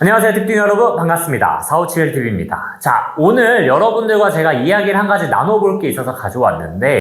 안녕하세요 특딩 여러분. 반갑습니다. 4571TV입니다. 자 오늘 여러분들과 제가 이야기를 한 가지 나눠볼 게 있어서 가져왔는데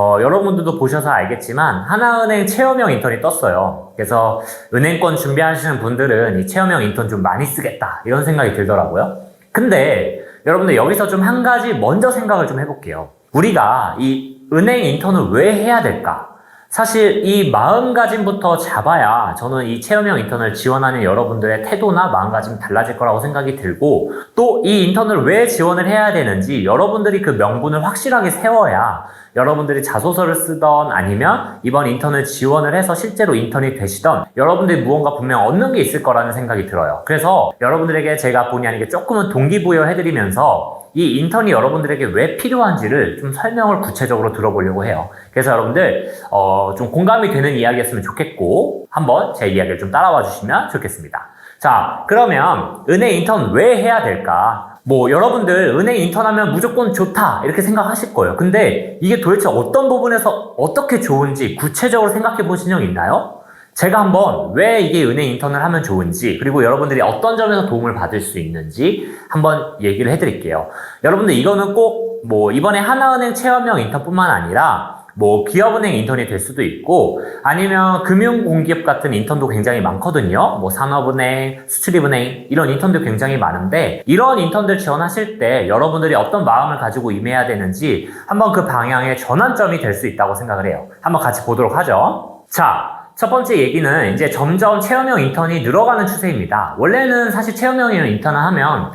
어, 여러분들도 보셔서 알겠지만 하나은행 체험형 인턴이 떴어요. 그래서 은행권 준비하시는 분들은 이 체험형 인턴 좀 많이 쓰겠다 이런 생각이 들더라고요. 근데 여러분들 여기서 좀 한 가지 먼저 생각을 좀 해볼게요. 우리가 이 은행 인턴을 왜 해야 될까? 사실 이 마음가짐부터 잡아야 저는 이 체험형 인턴을 지원하는 여러분들의 태도나 마음가짐이 달라질 거라고 생각이 들고 또 이 인턴을 왜 지원을 해야 되는지 여러분들이 그 명분을 확실하게 세워야 여러분들이 자소서를 쓰던 아니면 이번 인턴을 지원을 해서 실제로 인턴이 되시던 여러분들이 무언가 분명 얻는 게 있을 거라는 생각이 들어요. 그래서 여러분들에게 제가 본의 아니게 조금은 동기부여 해드리면서 이 인턴이 여러분들에게 왜 필요한지를 좀 설명을 구체적으로 들어보려고 해요. 그래서 여러분들 어, 좀 공감이 되는 이야기였으면 좋겠고 한번 제 이야기를 좀 따라와 주시면 좋겠습니다. 자, 그러면 은행 인턴 왜 해야 될까? 뭐 여러분들 은행 인턴하면 무조건 좋다 이렇게 생각하실 거예요. 근데 이게 도대체 어떤 부분에서 어떻게 좋은지 구체적으로 생각해 보신 적 있나요? 제가 한번 왜 이게 은행 인턴을 하면 좋은지 그리고 여러분들이 어떤 점에서 도움을 받을 수 있는지 한번 얘기를 해드릴게요. 여러분들 이거는 꼭 뭐 이번에 하나은행 체험형 인턴뿐만 아니라 뭐 기업은행 인턴이 될 수도 있고 아니면 금융공기업 같은 인턴도 굉장히 많거든요. 뭐 산업은행, 수출입은행 이런 인턴도 굉장히 많은데 이런 인턴들 지원하실 때 여러분들이 어떤 마음을 가지고 임해야 되는지 한번 그 방향의 전환점이 될 수 있다고 생각을 해요. 한번 같이 보도록 하죠. 자, 첫 번째 얘기는 이제 점점 체험형 인턴이 늘어가는 추세입니다. 원래는 사실 체험형 인턴을 하면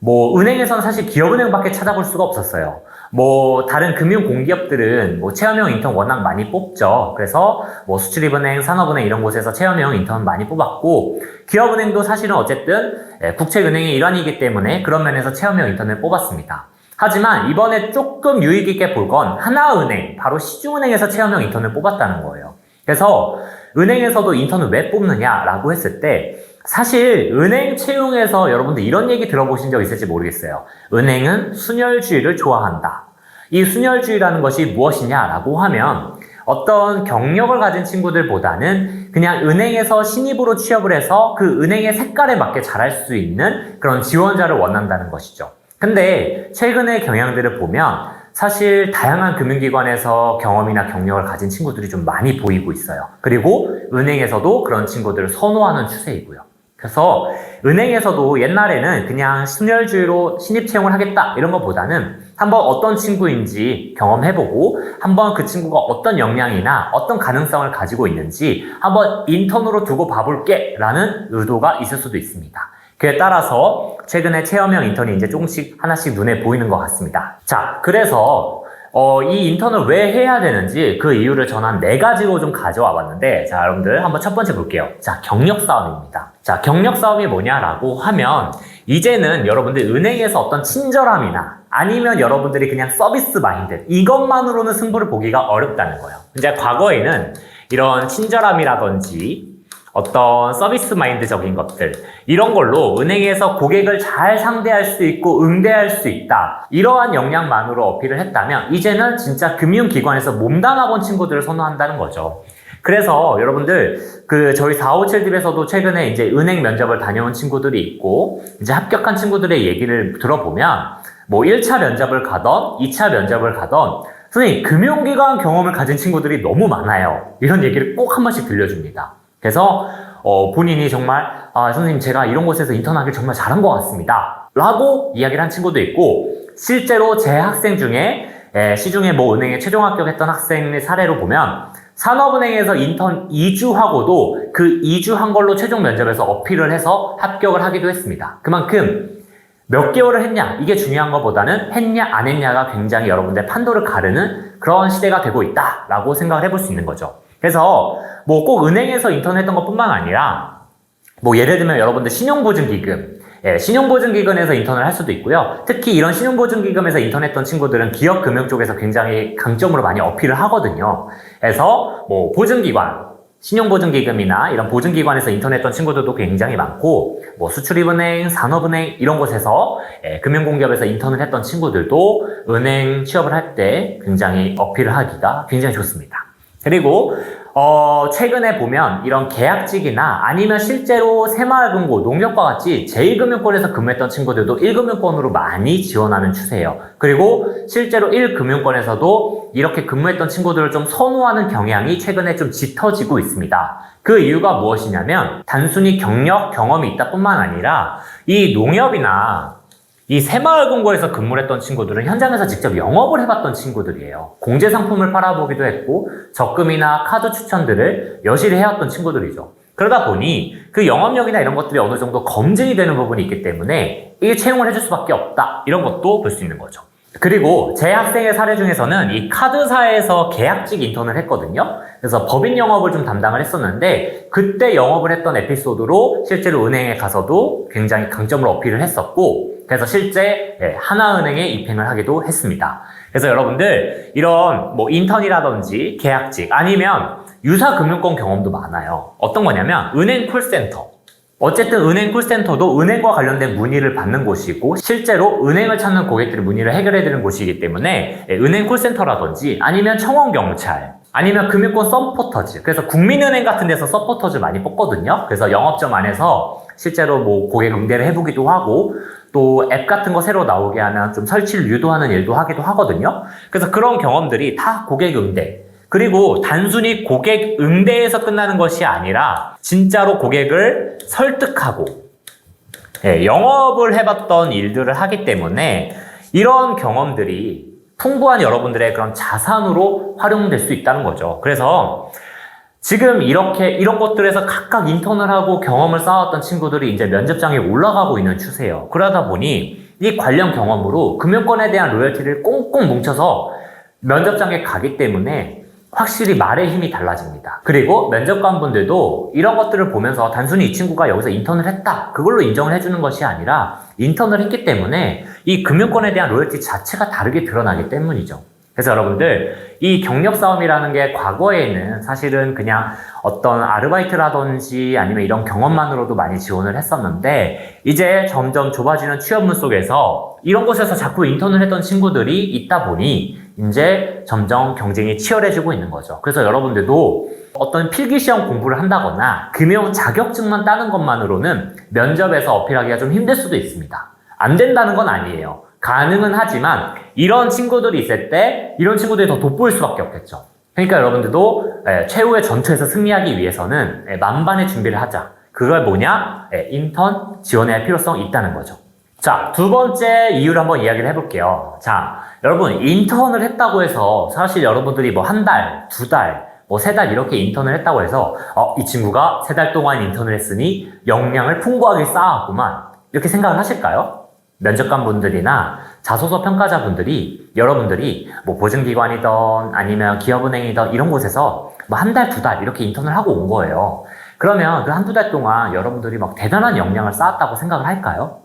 뭐 은행에서는 사실 기업은행밖에 찾아볼 수가 없었어요. 뭐 다른 금융 공기업들은 뭐 체험형 인턴 워낙 많이 뽑죠. 그래서 뭐 수출입은행, 산업은행 이런 곳에서 체험형 인턴 많이 뽑았고 기업은행도 사실은 어쨌든 예, 국책은행의 일환이기 때문에 그런 면에서 체험형 인턴을 뽑았습니다. 하지만 이번에 조금 유익 있게 볼 건 하나은행, 바로 시중은행에서 체험형 인턴을 뽑았다는 거예요. 그래서 은행에서도 인턴을 왜 뽑느냐라고 했을 때 사실 은행 채용에서 여러분들 이런 얘기 들어보신 적 있을지 모르겠어요. 은행은 순혈주의를 좋아한다. 이 순혈주의라는 것이 무엇이냐라고 하면 어떤 경력을 가진 친구들보다는 그냥 은행에서 신입으로 취업을 해서 그 은행의 색깔에 맞게 잘할 수 있는 그런 지원자를 원한다는 것이죠. 근데 최근의 경향들을 보면 사실 다양한 금융기관에서 경험이나 경력을 가진 친구들이 좀 많이 보이고 있어요. 그리고 은행에서도 그런 친구들을 선호하는 추세이고요. 그래서 은행에서도 옛날에는 그냥 순혈주의로 신입 채용을 하겠다 이런 것보다는 한번 어떤 친구인지 경험해보고 한번 그 친구가 어떤 역량이나 어떤 가능성을 가지고 있는지 한번 인턴으로 두고 봐볼게 라는 의도가 있을 수도 있습니다. 그에 따라서 최근에 체험형 인턴이 이제 조금씩 하나씩 눈에 보이는 것 같습니다. 자, 그래서 어, 이 인턴을 왜 해야 되는지 그 이유를 저는 네 가지로 좀 가져와 봤는데, 자, 여러분들 한번 첫 번째 볼게요. 자, 경력 싸움입니다. 자, 경력 싸움이 뭐냐라고 하면, 이제는 여러분들 은행에서 어떤 친절함이나 아니면 여러분들이 그냥 서비스 마인드, 이것만으로는 승부를 보기가 어렵다는 거예요. 이제 과거에는 이런 친절함이라든지 어떤 서비스 마인드적인 것들 이런 걸로 은행에서 고객을 잘 상대할 수 있고 응대할 수 있다. 이러한 역량만으로 어필을 했다면 이제는 진짜 금융기관에서 몸담아 본 친구들을 선호한다는 거죠. 그래서 여러분들 그 저희 457딥에서도 최근에 이제 은행 면접을 다녀온 친구들이 있고 이제 합격한 친구들의 얘기를 들어보면 뭐 1차 면접을 가던 2차 면접을 가던 선생님 금융기관 경험을 가진 친구들이 너무 많아요. 이런 얘기를 꼭 한 번씩 들려줍니다 그래서 어, 본인이 정말 아, 선생님 제가 이런 곳에서 인턴하길 정말 잘한 것 같습니다. 라고 이야기를 한 친구도 있고 실제로 제 학생 중에 에, 시중에 뭐 은행에 최종 합격했던 학생의 사례로 보면 산업은행에서 인턴 2주하고도 그 2주한 걸로 최종 면접에서 어필을 해서 합격을 하기도 했습니다. 그만큼 몇 개월을 했냐 이게 중요한 것보다는 했냐 안 했냐가 굉장히 여러분들 판도를 가르는 그런 시대가 되고 있다라고 생각을 해볼 수 있는 거죠. 그래서 뭐 꼭 은행에서 인턴 했던 것뿐만 아니라 뭐 예를 들면 여러분들 신용보증기금 예, 신용보증기금에서 인턴을 할 수도 있고요. 특히 이런 신용보증기금에서 인턴했던 친구들은 기업금융 쪽에서 굉장히 강점으로 많이 어필을 하거든요. 그래서 뭐 보증기관 신용보증기금이나 이런 보증기관에서 인턴했던 친구들도 굉장히 많고, 뭐 수출입은행, 산업은행 이런 곳에서 예, 금융공기업에서 인턴을 했던 친구들도 은행 취업을 할 때 굉장히 어필을 하기가 굉장히 좋습니다. 그리고 어, 최근에 보면 이런 계약직이나 아니면 실제로 새마을금고, 농협과 같이 제1금융권에서 근무했던 친구들도 1금융권으로 많이 지원하는 추세예요. 그리고 실제로 1금융권에서도 이렇게 근무했던 친구들을 좀 선호하는 경향이 최근에 좀 짙어지고 있습니다. 그 이유가 무엇이냐면 단순히 경력, 경험이 있다 뿐만 아니라 이 농협이나 이 새마을금고에서 근무를 했던 친구들은 현장에서 직접 영업을 해봤던 친구들이에요. 공제 상품을 팔아보기도 했고 적금이나 카드 추천들을 여실히 해왔던 친구들이죠. 그러다 보니 그 영업력이나 이런 것들이 어느 정도 검증이 되는 부분이 있기 때문에 이게 채용을 해줄 수밖에 없다. 이런 것도 볼 수 있는 거죠. 그리고 제 학생의 사례 중에서는 이 카드사에서 계약직 인턴을 했거든요. 그래서 법인 영업을 좀 담당을 했었는데 그때 영업을 했던 에피소드로 실제로 은행에 가서도 굉장히 강점을 어필을 했었고 그래서 실제 예, 하나은행에 입행을 하기도 했습니다. 그래서 여러분들 이런 뭐 인턴이라든지 계약직 아니면 유사 금융권 경험도 많아요. 어떤 거냐면 은행 콜센터. 어쨌든 은행 콜센터도 은행과 관련된 문의를 받는 곳이고 실제로 은행을 찾는 고객들의 문의를 해결해드리는 곳이기 때문에 예, 은행 콜센터라든지 아니면 청원경찰 아니면 금융권 서포터즈 그래서 국민은행 같은 데서 서포터즈 많이 뽑거든요 그래서 영업점 안에서 실제로 뭐 고객 응대를 해보기도 하고 또 앱 같은 거 새로 나오게 하면 좀 설치를 유도하는 일도 하기도 하거든요 그래서 그런 경험들이 다 고객 응대 그리고 단순히 고객 응대에서 끝나는 것이 아니라 진짜로 고객을 설득하고 예, 영업을 해봤던 일들을 하기 때문에 이런 경험들이 풍부한 여러분들의 그런 자산으로 활용될 수 있다는 거죠. 그래서 지금 이렇게 이런 것들에서 각각 인턴을 하고 경험을 쌓았던 친구들이 이제 면접장에 올라가고 있는 추세예요. 그러다 보니 이 관련 경험으로 금융권에 대한 로열티를 꽁꽁 뭉쳐서 면접장에 가기 때문에 확실히 말의 힘이 달라집니다. 그리고 면접관분들도 이런 것들을 보면서 단순히 이 친구가 여기서 인턴을 했다. 그걸로 인정을 해주는 것이 아니라 인턴을 했기 때문에 이 금융권에 대한 로열티 자체가 다르게 드러나기 때문이죠. 그래서 여러분들 이 경력 싸움이라는 게 과거에는 사실은 그냥 어떤 아르바이트라든지 아니면 이런 경험만으로도 많이 지원을 했었는데 이제 점점 좁아지는 취업문 속에서 이런 곳에서 자꾸 인턴을 했던 친구들이 있다 보니 이제 점점 경쟁이 치열해지고 있는 거죠. 그래서 여러분들도 어떤 필기시험 공부를 한다거나 금융 자격증만 따는 것만으로는 면접에서 어필하기가 좀 힘들 수도 있습니다. 안 된다는 건 아니에요. 가능은 하지만 이런 친구들이 있을 때 이런 친구들이 더 돋보일 수밖에 없겠죠. 그러니까 여러분들도 예, 최후의 전투에서 승리하기 위해서는 예, 만반의 준비를 하자. 그걸 뭐냐? 예, 인턴 지원해야 할 필요성이 있다는 거죠. 자, 두 번째 이유를 한번 이야기를 해볼게요. 자, 여러분, 인턴을 했다고 해서 사실 여러분들이 뭐 한 달, 두 달, 뭐 세 달 이렇게 인턴을 했다고 해서 어, 이 친구가 세 달 동안 인턴을 했으니 역량을 풍부하게 쌓았구만. 이렇게 생각을 하실까요? 면접관 분들이나 자소서 평가자 분들이 여러분들이 뭐 보증기관이든 아니면 기업은행이든 이런 곳에서 뭐 한 달, 두 달 이렇게 인턴을 하고 온 거예요. 그러면 그 한두 달 동안 여러분들이 막 대단한 역량을 쌓았다고 생각을 할까요?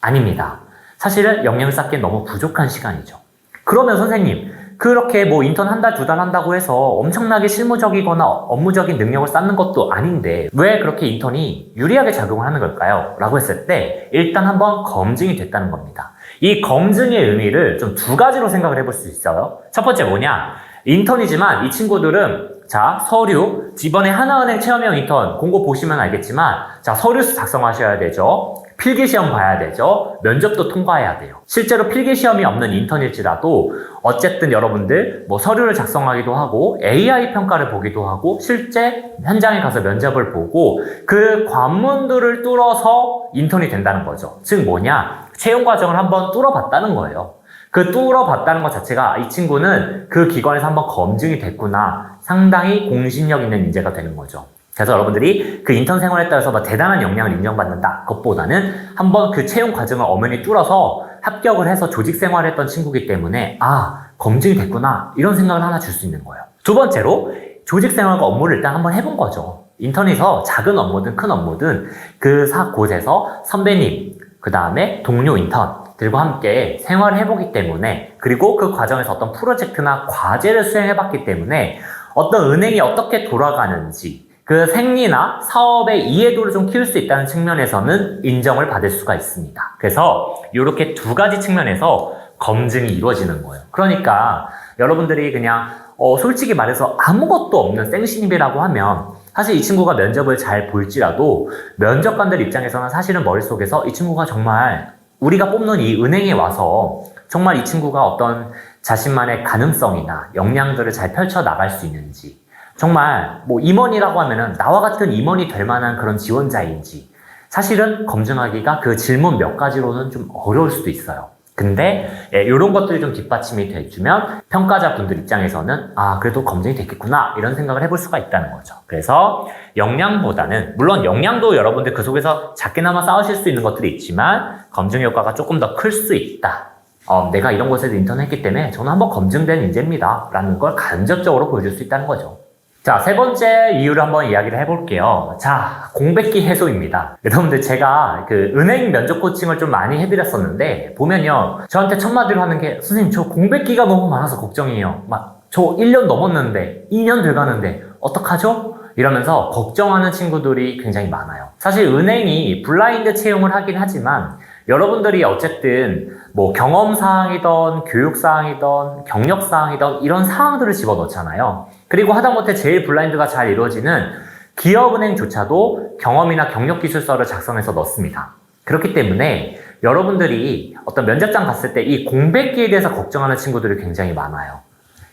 아닙니다. 사실은 역량을 쌓기엔 너무 부족한 시간이죠. 그러면 선생님, 그렇게 뭐 인턴 한 달, 두 달 한다고 해서 엄청나게 실무적이거나 업무적인 능력을 쌓는 것도 아닌데 왜 그렇게 인턴이 유리하게 작용을 하는 걸까요? 라고 했을 때 일단 한번 검증이 됐다는 겁니다. 이 검증의 의미를 좀 두 가지로 생각을 해볼 수 있어요. 첫 번째 뭐냐? 인턴이지만 이 친구들은 자, 서류, 이번에 하나은행 체험형 인턴 공고 보시면 알겠지만, 자, 서류 작성하셔야 되죠. 필기시험 봐야 되죠. 면접도 통과해야 돼요. 실제로 필기시험이 없는 인턴일지라도, 어쨌든 여러분들, 뭐 서류를 작성하기도 하고, AI 평가를 보기도 하고, 실제 현장에 가서 면접을 보고, 그 관문들을 뚫어서 인턴이 된다는 거죠. 즉 뭐냐? 채용 과정을 한번 뚫어봤다는 거예요. 그 뚫어봤다는 것 자체가 이 친구는 그 기관에서 한번 검증이 됐구나. 상당히 공신력 있는 인재가 되는 거죠. 그래서 여러분들이 그 인턴 생활에 따라서 뭐 대단한 역량을 인정받는다. 그것보다는 한번 그 채용 과정을 엄연히 뚫어서 합격을 해서 조직 생활을 했던 친구기 때문에 아, 검증이 됐구나. 이런 생각을 하나 줄 수 있는 거예요. 두 번째로 조직 생활과 업무를 일단 한번 해본 거죠. 인턴에서 작은 업무든 큰 업무든 그사 곳에서 선배님, 그 다음에 동료 인턴, 들과 함께 생활을 해보기 때문에 그리고 그 과정에서 어떤 프로젝트나 과제를 수행해봤기 때문에 어떤 은행이 어떻게 돌아가는지 그 생리나 사업의 이해도를 좀 키울 수 있다는 측면에서는 인정을 받을 수가 있습니다. 그래서 이렇게 두 가지 측면에서 검증이 이루어지는 거예요. 그러니까 여러분들이 그냥 어, 솔직히 말해서 아무것도 없는 생신입이라고 하면 사실 이 친구가 면접을 잘 볼지라도 면접관들 입장에서는 사실은 머릿속에서 이 친구가 정말 우리가 뽑는 이 은행에 와서 정말 이 친구가 어떤 자신만의 가능성이나 역량들을 잘 펼쳐 나갈 수 있는지 정말 뭐 임원이라고 하면은 나와 같은 임원이 될 만한 그런 지원자인지 사실은 검증하기가 그 질문 몇 가지로는 좀 어려울 수도 있어요. 근데 예, 이런 것들이 좀 뒷받침이 돼주면 평가자 분들 입장에서는 아 그래도 검증이 됐겠구나 이런 생각을 해볼 수가 있다는 거죠. 그래서 역량보다는 물론 역량도 여러분들 그 속에서 작게나마 쌓으실 수 있는 것들이 있지만 검증 효과가 조금 더 클 수 있다. 어, 내가 이런 곳에서 인턴했기 때문에 저는 한번 검증된 인재입니다. 라는 걸 간접적으로 보여줄 수 있다는 거죠. 자, 세 번째 이유를 한번 이야기를 해볼게요. 자, 공백기 해소입니다. 여러분들 제가 그 은행 면접 코칭을 좀 많이 해드렸었는데, 보면요. 저한테 첫 마디로 하는 게, 선생님, 저 공백기가 너무 많아서 걱정이에요. 막, 저 1년 넘었는데, 2년 돼가는데, 어떡하죠? 이러면서 걱정하는 친구들이 굉장히 많아요. 사실 은행이 블라인드 채용을 하긴 하지만, 여러분들이 어쨌든 뭐 경험 사항이던 교육 사항이던 경력 사항이던 이런 사항들을 집어넣잖아요. 그리고 하다못해 제일 블라인드가 잘 이루어지는 기업은행조차도 경험이나 경력 기술서를 작성해서 넣습니다. 그렇기 때문에 여러분들이 어떤 면접장 갔을 때 이 공백기에 대해서 걱정하는 친구들이 굉장히 많아요.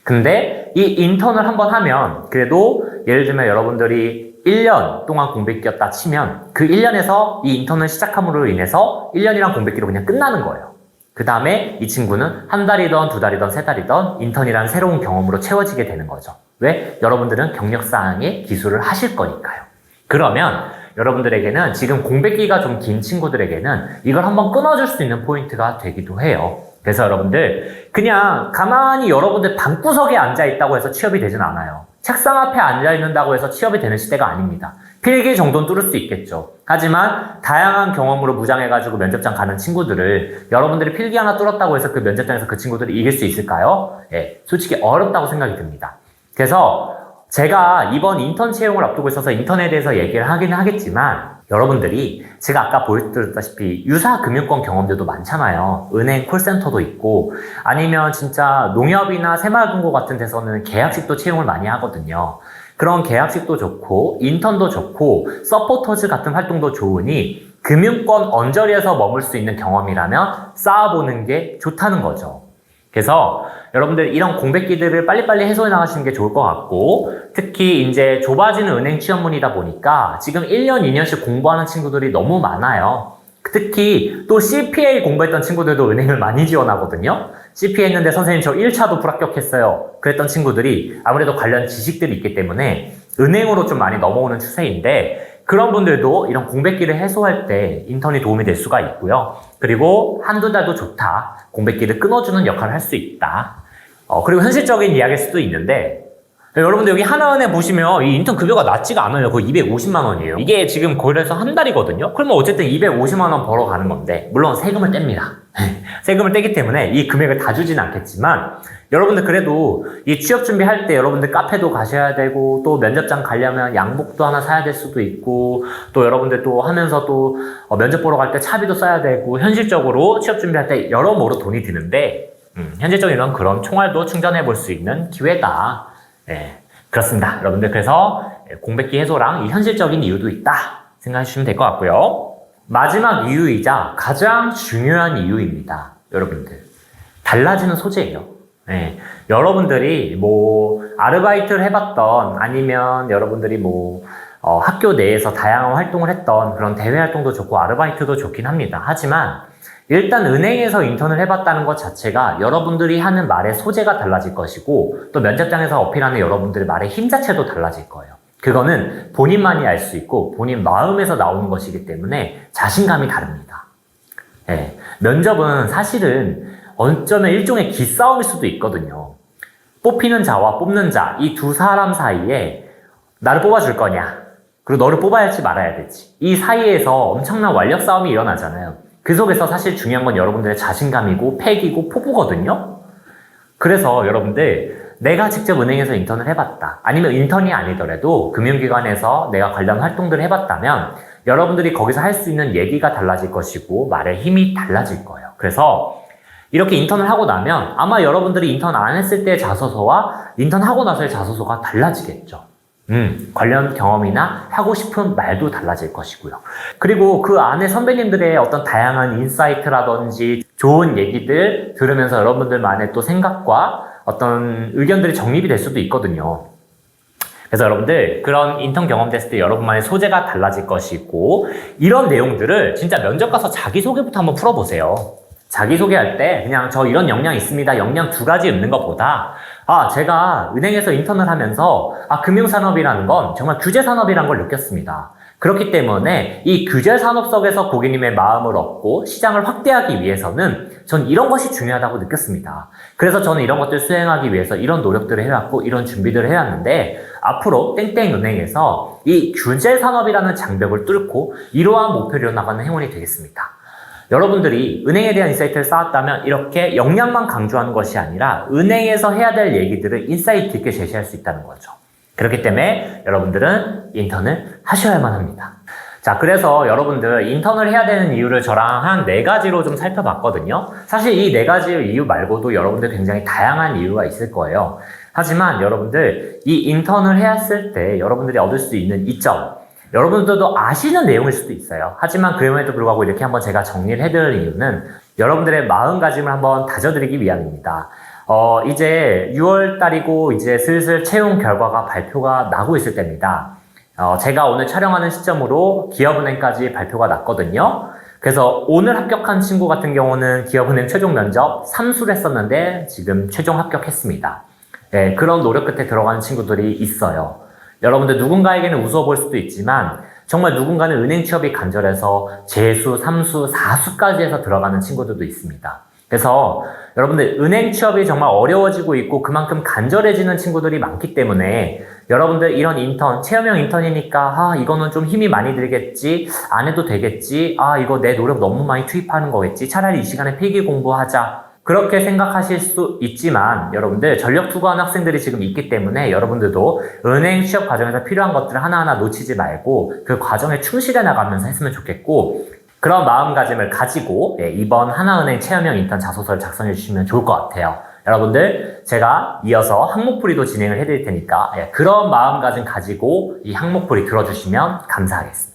근데 이 인턴을 한번 하면 그래도 예를 들면 여러분들이 1년 동안 공백기였다 치면 그 1년에서 이 인턴을 시작함으로 인해서 1년이란 공백기로 그냥 끝나는 거예요. 그 다음에 이 친구는 한 달이던 두 달이던 세 달이던 인턴이란 새로운 경험으로 채워지게 되는 거죠. 왜? 여러분들은 경력사항의 기술을 하실 거니까요. 그러면 여러분들에게는 지금 공백기가 좀 긴 친구들에게는 이걸 한번 끊어줄 수 있는 포인트가 되기도 해요. 그래서 여러분들 그냥 가만히 여러분들 방구석에 앉아 있다고 해서 취업이 되진 않아요. 책상 앞에 앉아 있는다고 해서 취업이 되는 시대가 아닙니다. 필기 정도는 뚫을 수 있겠죠. 하지만 다양한 경험으로 무장해가지고 면접장 가는 친구들을 여러분들이 필기 하나 뚫었다고 해서 그 면접장에서 그 친구들이 이길 수 있을까요? 예, 솔직히 어렵다고 생각이 듭니다. 그래서 제가 이번 인턴 채용을 앞두고 있어서 인턴에 대해서 얘기를 하긴 하겠지만 여러분들이 제가 아까 보여드렸다시피 유사 금융권 경험들도 많잖아요. 은행 콜센터도 있고 아니면 진짜 농협이나 새마을금고 같은 데서는 계약식도 채용을 많이 하거든요. 그런 계약식도 좋고 인턴도 좋고 서포터즈 같은 활동도 좋으니 금융권 언저리에서 머물 수 있는 경험이라면 쌓아보는 게 좋다는 거죠. 그래서 여러분들 이런 공백기들을 빨리빨리 해소해 나가시는 게 좋을 것 같고 특히 이제 좁아지는 은행 취업문이다 보니까 지금 1년, 2년씩 공부하는 친구들이 너무 많아요. 특히 또 CPA 공부했던 친구들도 은행을 많이 지원하거든요. CPA 했는데 선생님 저 1차도 불합격했어요. 그랬던 친구들이 아무래도 관련 지식들이 있기 때문에 은행으로 좀 많이 넘어오는 추세인데 그런 분들도 이런 공백기를 해소할 때 인턴이 도움이 될 수가 있고요. 그리고 한두 달도 좋다. 공백기를 끊어주는 역할을 할 수 있다. 어, 그리고 현실적인 이야기일 수도 있는데 여러분들 여기 하나은행 보시면 이 인턴 급여가 낮지가 않아요. 거의 250만 원이에요. 이게 지금 거래해서 한 달이거든요. 그러면 어쨌든 250만 원 벌어가는 건데 물론 세금을 뗍니다. 세금을 떼기 때문에 이 금액을 다 주진 않겠지만 여러분들 그래도 이 취업 준비할 때 여러분들 카페도 가셔야 되고 또 면접장 가려면 양복도 하나 사야 될 수도 있고 또 여러분들 또 하면서 또 어, 면접 보러 갈 때 차비도 써야 되고 현실적으로 취업 준비할 때 여러모로 돈이 드는데 음, 현실적인 이런 그런 총알도 충전해 볼 수 있는 기회다. 네, 그렇습니다. 여러분들 그래서 공백기 해소랑 이 현실적인 이유도 있다 생각해 주시면 될 것 같고요. 마지막 이유이자 가장 중요한 이유입니다. 여러분들. 달라지는 소재예요. 네, 여러분들이 뭐 아르바이트를 해봤던 아니면 여러분들이 뭐 어, 학교 내에서 다양한 활동을 했던 그런 대외 활동도 좋고 아르바이트도 좋긴 합니다. 하지만 일단 은행에서 인턴을 해봤다는 것 자체가 여러분들이 하는 말의 소재가 달라질 것이고 또 면접장에서 어필하는 여러분들의 말의 힘 자체도 달라질 거예요. 그거는 본인만이 알 수 있고 본인 마음에서 나오는 것이기 때문에 자신감이 다릅니다. 예, 면접은 사실은 어쩌면 일종의 기싸움일 수도 있거든요. 뽑히는 자와 뽑는 자, 이 두 사람 사이에 나를 뽑아줄 거냐, 그리고 너를 뽑아야 할지 말아야 될지. 이 사이에서 엄청난 완력 싸움이 일어나잖아요. 그 속에서 사실 중요한 건 여러분들의 자신감이고 팩이고 포부거든요. 그래서 여러분들 내가 직접 은행에서 인턴을 해봤다. 아니면 인턴이 아니더라도 금융기관에서 내가 관련 활동들을 해봤다면 여러분들이 거기서 할 수 있는 얘기가 달라질 것이고 말의 힘이 달라질 거예요. 그래서 이렇게 인턴을 하고 나면 아마 여러분들이 인턴 안 했을 때의 자소서와 인턴 하고 나서의 자소서가 달라지겠죠. 음, 관련 경험이나 하고 싶은 말도 달라질 것이고요. 그리고 그 안에 선배님들의 어떤 다양한 인사이트라든지 좋은 얘기들 들으면서 여러분들만의 또 생각과 어떤 의견들이 정립이 될 수도 있거든요. 그래서 여러분들 그런 인턴 경험 됐을 때 여러분만의 소재가 달라질 것이고 이런 내용들을 진짜 면접 가서 자기소개부터 한번 풀어보세요. 자기소개할 때 그냥 저 이런 역량 있습니다. 역량 두 가지 읊는 것보다 아 제가 은행에서 인턴을 하면서 아 금융산업이라는 건 정말 규제산업이라는 걸 느꼈습니다. 그렇기 때문에 이 규제 산업 속에서 고객님의 마음을 얻고 시장을 확대하기 위해서는 전 이런 것이 중요하다고 느꼈습니다. 그래서 저는 이런 것들 수행하기 위해서 이런 노력들을 해왔고 이런 준비들을 해왔는데 앞으로 땡땡은행에서 이 규제 산업이라는 장벽을 뚫고 이러한 목표로 나가는 행운이 되겠습니다. 여러분들이 은행에 대한 인사이트를 쌓았다면 이렇게 역량만 강조하는 것이 아니라 은행에서 해야 될 얘기들을 인사이트 있게 제시할 수 있다는 거죠. 그렇기 때문에 여러분들은 인턴을 하셔야만 합니다. 자, 그래서 여러분들 인턴을 해야 되는 이유를 저랑 한 네 가지로 좀 살펴봤거든요. 사실 이 네 가지 이유 말고도 여러분들 굉장히 다양한 이유가 있을 거예요. 하지만 여러분들 이 인턴을 해왔을 때 여러분들이 얻을 수 있는 이점, 여러분들도 아시는 내용일 수도 있어요. 하지만 그럼에도 불구하고 이렇게 한번 제가 정리를 해드릴 이유는 여러분들의 마음가짐을 한번 다져드리기 위함입니다. 어, 이제 6월 달이고 이제 슬슬 채용 결과가 발표가 나고 있을 때입니다. 어, 제가 오늘 촬영하는 시점으로 기업은행까지 발표가 났거든요. 그래서 오늘 합격한 친구 같은 경우는 기업은행 최종 면접 3수를 했었는데 지금 최종 합격했습니다. 네, 그런 노력 끝에 들어가는 친구들이 있어요. 여러분들 누군가에게는 보일 수도 있지만 정말 누군가는 은행 취업이 간절해서 재수, 삼수, 사수까지 해서 들어가는 친구들도 있습니다. 그래서 여러분들 은행 취업이 정말 어려워지고 있고 그만큼 간절해지는 친구들이 많기 때문에 여러분들 이런 인턴, 체험형 인턴이니까 아 이거는 좀 힘이 많이 들겠지, 안 해도 되겠지, 아 이거 내 노력 너무 많이 투입하는 거겠지, 차라리 이 시간에 필기 공부하자. 그렇게 생각하실 수 있지만 여러분들 전력 투구하는 학생들이 지금 있기 때문에 여러분들도 은행 취업 과정에서 필요한 것들을 하나하나 놓치지 말고 그 과정에 충실해 나가면서 했으면 좋겠고 그런 마음가짐을 가지고 예, 이번 하나은행 체험형 인턴 자소서를 작성해 주시면 좋을 것 같아요. 여러분들 제가 이어서 항목풀이도 진행을 해드릴 테니까 예, 그런 마음가짐 가지고 이 항목풀이 들어주시면 감사하겠습니다.